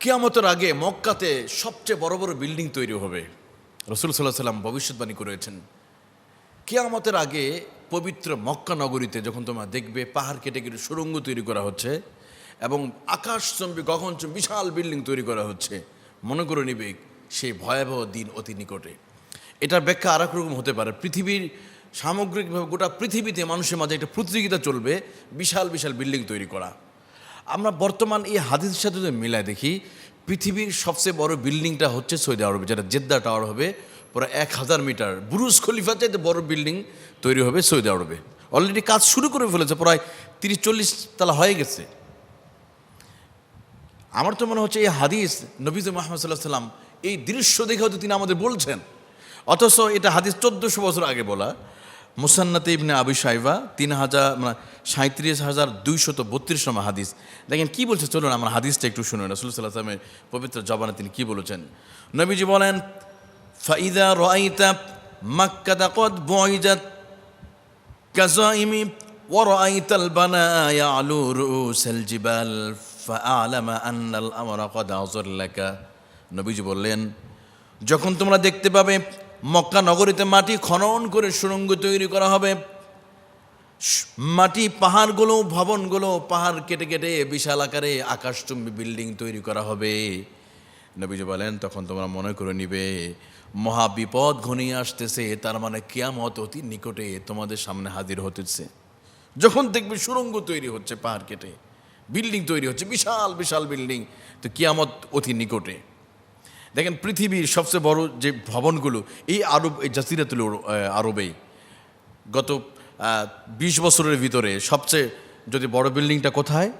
কিয়ামতের আগে মক্কাতে সবচেয়ে বড় বড় বিল্ডিং তৈরি হবে। রসুল সাল্লাহ সাল্লাম ভবিষ্যৎবাণী করেছেন। কিয়ামতের আগে পবিত্র মক্কা নগরীতে যখন তোমরা দেখবে পাহাড় কেটে কেটে সুড়ঙ্গ তৈরি করা হচ্ছে এবং আকাশ আকাশচম্বী, গগনচম্বী বিশাল বিল্ডিং তৈরি করা হচ্ছে, মনে করে নিবে সেই ভয়াবহ দিন অতি নিকটে। এটার ব্যাখ্যা আর রকম হতে পারে। পৃথিবীর সামগ্রিকভাবে গোটা পৃথিবীতে মানুষের মাঝে একটা প্রতিযোগিতা চলবে, বিশাল বিশাল বিল্ডিং তৈরি করা। আমরা বর্তমান এই হাদিসের সাথে যদি মিলায় দেখি, পৃথিবীর সবচেয়ে বড় বিল্ডিংটা হচ্ছে সৌদি আরবে, যেটা জেদ্দা টাওয়ার হবে প্রায় এক হাজার মিটার। বুরুজ খলিফা চাইতে বড় বিল্ডিং তৈরি হবে সৌদি আরবে। অলরেডি কাজ শুরু করে ফেলেছে, প্রায় তিরিশ চল্লিশ তালা হয়ে গেছে। আমার তো মনে হচ্ছে এই হাদিস নবীজ মোহাম্মদ সাল্লাহ সাল্লাম এই দৃশ্য দেখে হয়তো তিনি আমাদের বলছেন। অথচ এটা হাদিস চোদ্দোশো বছর আগে বলা। মুসান্নাতে ইবনে আবু সাইবা তিন হাজার মানে সাঁত্রিশ হাজার দুইশত বত্রিশ নম্বর হাদিস দেখেন কি বলছে চলুন আমার হাদিসটা একটু শুনুন রসুল সাল্লাহ সাল্লামের পবিত্র জবানে তিনি কি বলেছেন নবীজি বলেন ফাইদা রাইতা মাক্কাদা কদ বয়জাত كزائم ورأيت البناء يعلو رؤوس الجبال فأعلم أن الأمر قد عذر لك নবীজি বললেন যখন তোমরা দেখতে পাবে মক্কা নগরীতে মাটি খনন করে সুড়ঙ্গ তৈরি করা হবে। মাটি পাহাড়গুলো, ভবনগুলো পাহাড় কেটে কেটে বিশাল আকারে আকাশচুম্বী বিল্ডিং তৈরি করা হবে। নবীজি বলেন, তখন তোমরা মনে করে নিবে মহা বিপদ ঘনিয়ে আসতেছে, তার মানে কিয়ামত অতি নিকটে তোমাদের সামনে হাজির হতেছে। যখন দেখবে সুড়ঙ্গ তৈরি হচ্ছে পাহাড় কেটে, বিল্ডিং তৈরি হচ্ছে, বিশাল বিশাল বিল্ডিং, তো কিয়ামত অতি নিকটে। দেখেন পৃথিবীর সবচেয়ে বড় যে ভবনগুলো, এই আরব, এই জাসিরাতুল আরবেই। গত বিশ বছরের ভিতরে সবচেয়ে যদি বড় বিল্ডিংটা কোথায়?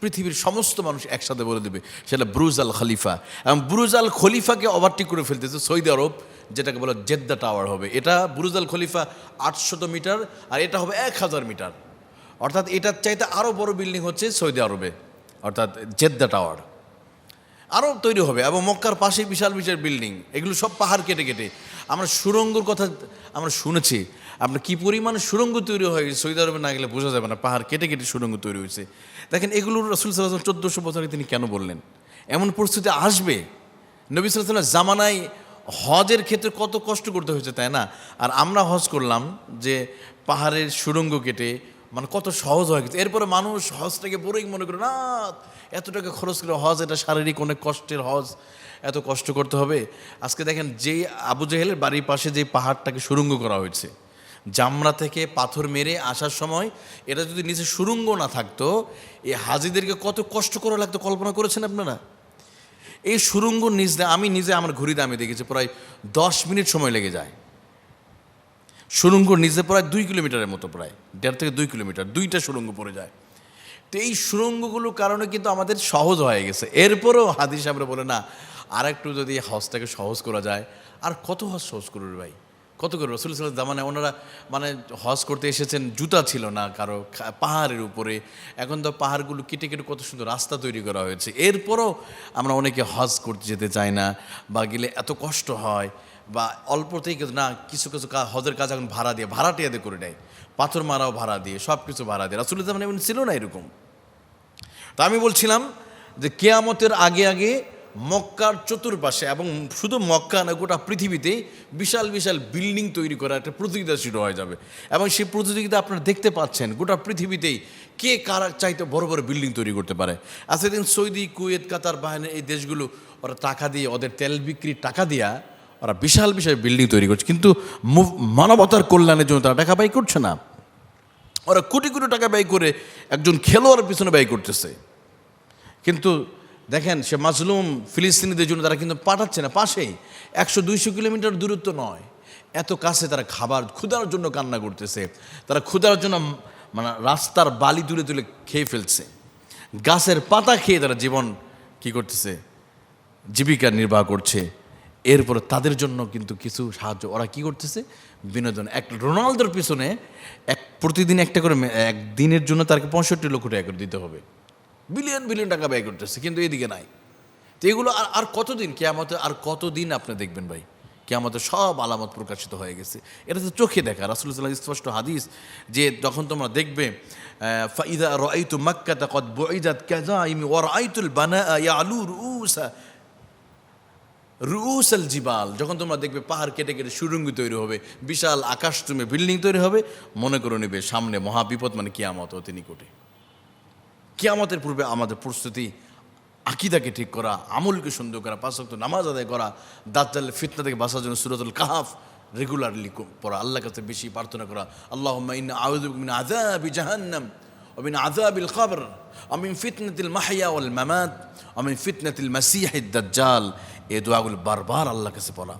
পৃথিবীর সমস্ত মানুষ একসাথে বলে দেবে, সেটা ব্রুজ আল খলিফা। এবং ব্রুজ আল খলিফাকে ওভারটেক করে ফেলতেছে সৌদি আরব, যেটাকে বলে জেদ্দা টাওয়ার হবে। এটা ব্রুজ আল খলিফা আটশত মিটার আর এটা হবে এক হাজার মিটার। অর্থাৎ এটার চাইতে আরও বড় বিল্ডিং হচ্ছে সৌদি আরবে, অর্থাৎ জেদ্দা টাওয়ার। আরও তৈরি হবে এবং মক্কার পাশে বিশাল বিশাল বিল্ডিং। এগুলো সব পাহাড় কেটে কেটে। আমরা সুরঙ্গর কথা আমরা শুনেছি। আপনার কী পরিমাণ সুরঙ্গ তৈরি হয়ে সৌদি আরবে না গেলে বোঝা যাবে না। পাহাড় কেটে কেটে সুরঙ্গ তৈরি হয়েছে। দেখেন, এগুলো রসুল সাল্লাহ চোদ্দোশো বছরে তিনি কেন বললেন? এমন পরিস্থিতি আসবে? নবী সাল্লাহ জামানায় হজের ক্ষেত্রে কত কষ্ট করতে হয়েছে, তাই না? আর আমরা হজ করলাম যে পাহাড়ের সুরঙ্গ কেটে মানে কত সহজ হয়ে গেছে এরপরে মানুষ হজটাকে বড়ই মনে করে, না, এত টাকা খরচ করে হজ, এটা শারীরিক অনেক কষ্টের হজ, এত কষ্ট করতে হবে। আজকে দেখেন যে আবু জেহেলের বাড়ির পাশে যে পাহাড়টাকে সুরঙ্গ করা হয়েছে, জামরা থেকে পাথর মেরে আসার সময় এটা যদি নিচে সুরঙ্গ না থাকতো, এই হাজিদেরকে কত কষ্ট করা লাগতো, কল্পনা করেছেন আপনারা? এই সুরঙ্গ নিজ আমি নিজে আমার ঘড়িতে আমি দেখেছি, প্রায় দশ মিনিট সময় লেগে যায়। সুরঙ্গ নিচে প্রায় দুই কিলোমিটারের মতো প্রায়, দেড় থেকে দুই কিলোমিটার, দুইটা সুরঙ্গ পড়ে যায়। তো এই সুরঙ্গগুলোর কারণে কিন্তু আমাদের সহজ হয়ে গেছে। এরপরও হাদিস আমরা বলে, না আর একটু যদি হজটাকে সহজ করা যায়। আর কত হজ সহজ করবে ভাই? কত করে? রসুল জামানে ওনারা মানে হজ করতে এসেছেন, জুতা ছিল না কারও পাহাড়ের উপরে। এখন তো পাহাড়গুলো কেটে কেটে কত সুন্দর রাস্তা তৈরি করা হয়েছে। এরপরও আমরা অনেকে হজ করতে যেতে চাই না বা গেলে এত কষ্ট হয় বা অল্পতেই কিন্তু না, কিছু কিছু হজের কাজ এখন ভাড়া দিয়ে ভাড়াটিয়া দিয়ে করে দেয়। পাথর মারাও ভাড়া দিয়ে সব কিছু ভাড়া দিয়ে। রাসুল এমন ছিল না এরকম। তো আমি বলছিলাম যে কেয়ামতের আগে আগে মক্কার চতুর্পাশে এবং শুধু মক্কা না, গোটা পৃথিবীতে বিশাল বিশাল বিল্ডিং তৈরি করা একটা প্রতিযোগিতা শুরু হয়ে যাবে। এবং সেই প্রতিযোগিতা আপনারা দেখতে পাচ্ছেন, গোটা পৃথিবীতেই কে কারা চাইতে বড় বড় বিল্ডিং তৈরি করতে পারে। আজকে দিন সৌদি, কুয়েত, কাতার বাহিনী এই দেশগুলো, ওরা টাকা দিয়ে, ওদের তেল বিক্রির টাকা দিয়া ওরা বিশাল বিশাল বিল্ডিং তৈরি করছে। কিন্তু মানবতার কল্যাণের জন্য তারা টাকা ব্যয় করছে না। ওরা কোটি কোটি টাকা ব্যয় করে একজন খেলোয়াড়ের পিছনে ব্যয় করতেছে। কিন্তু দেখেন, সে মাজলুম ফিলিস্তিনিদের জন্য তারা কিন্তু পাঠাচ্ছে না, পাশেই। একশো দুইশো কিলোমিটার দূরত্ব নয়। এত কাছে তারা খাবার, ক্ষুধার জন্য কান্না করতেছে। তারা ক্ষুধার জন্য মানে রাস্তার বালি তুলে তুলে খেয়ে ফেলছে। গাছের পাতা খেয়ে তারা জীবন কি করতেছে? জীবিকা নির্বাহ করছে। এরপর তাদের জন্য কিন্তু কিছু সাহায্য। ওরা কি করতেছে? বিনোদন। এক রোনালদোর পিছনে এক, প্রতিদিন একটা করে মে- এক দিনের জন্য তাকে পঁয়ষট্টি লক্ষ টাকা করে দিতে হবে। বিলিয়ন বিলিয়ন টাকা ব্যয় করতেছে, কিন্তু এদিকে নাই। তো এগুলো আর আর কতদিন? কেয়ামতে আর কতদিন আপনি দেখবেন ভাই? কে আমাদের সব আলামত প্রকাশিত হয়ে গেছে। এটা তো চোখে দেখা। রাসুল্লাহ স্পষ্ট হাদিস যে যখন তোমরা দেখবে ফাইদা রাআইতুল বানা জিবাল। যখন তোমরা দেখবে পাহাড় কেটে কেটে সুরঙ্গি তৈরি হবে, বিশাল আকাশ তুমি বিল্ডিং তৈরি হবে, মনে করে নেবে সামনে মহাবিপদ মানে কিয়ামত অতি নিকটে। কিয়ামতের পূর্বে আমাদের প্রস্তুতি আকিদাকে ঠিক করা আমলকে সুন্দর করা পাঁচ ওয়াক্ত নামাজ আদায় করা দাজ্জাল ফিতনা থেকে বাঁচার জন্য সুরাতুল কাহাফ রেগুলারলি পড়া আল্লাহর কাছে বেশি প্রার্থনা করা আল্লাহ আউযু মিন আযাবি জাহান্নাম ومن عذاب القبر ومن فتنة المحيا والممات ومن فتنة المسيح الدجال এই দোয়াগুলো বারবার আল্লাহর কাছে পড়া